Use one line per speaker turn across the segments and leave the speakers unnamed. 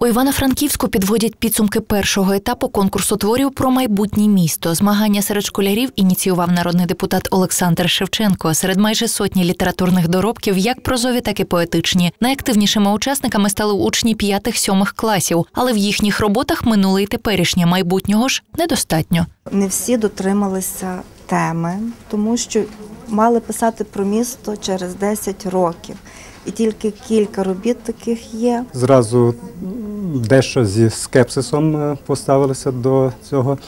У Івано-Франківську підводять підсумки першого етапу конкурсу творів про майбутнє місто. Змагання серед школярів ініціював народний депутат Олександр Шевченко. Серед майже сотні літературних доробків, як прозові, так і поетичні. Найактивнішими учасниками стали учні п'ятих-сьомих класів, але в їхніх роботах минуле і теперішнє майбутнього ж недостатньо.
Не всі дотрималися теми, тому що мали писати про місто через 10 років. І тільки кілька робіт таких є.
Зразу дещо зі скепсисом е, поставилися до цього.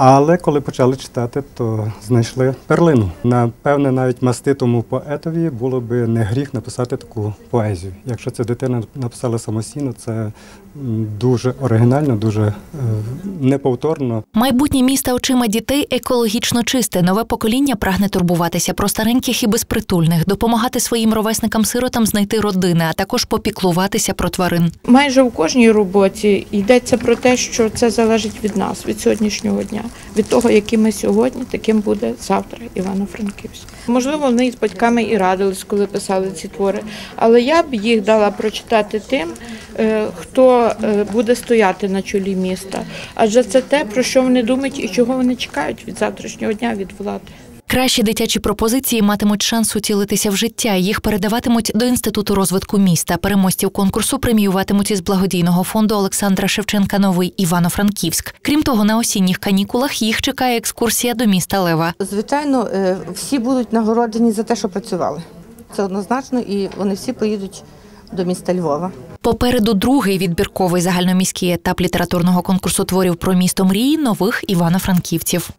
Але коли почали читати, то знайшли перлину. Напевне, навіть маститому поетові було би не гріх написати таку поезію. Якщо ця дитина написала самостійно, це дуже оригінально, дуже е, неповторно.
Майбутнє міста очима дітей екологічно чисте. Нове покоління прагне турбуватися про стареньких і безпритульних, допомагати своїм ровесникам-сиротам знайти родини, а також попіклуватися про тварин.
Майже у кожній роботі йдеться про те, що це залежить від нас, від сьогоднішнього дня, від того, яким ми сьогодні, таким буде завтра Івано-Франківськ. Можливо, вони з батьками і радились, коли писали ці твори, але я б їх дала прочитати тим, е, хто е, буде стояти на чолі міста. Адже це те, про що вони думають і чого вони чекають від завтрашнього дня від влади.
Кращі дитячі пропозиції матимуть шанс утілитися в життя. Їх передаватимуть до інституту розвитку міста. Переможців конкурсу преміюватимуть із благодійного фонду Олександра Шевченка Новий Івано-Франківськ. Крім того, на осінніх канікулах їх чекає екскурсія до міста Лева.
Звичайно, е, всі будуть нагороджені за те, що працювали. Це однозначно, і вони всі поїдуть до міста Львова.
Попереду другий відбірковий загальноміський етап літературного конкурсу творів про місто мрії нових івано-франківців.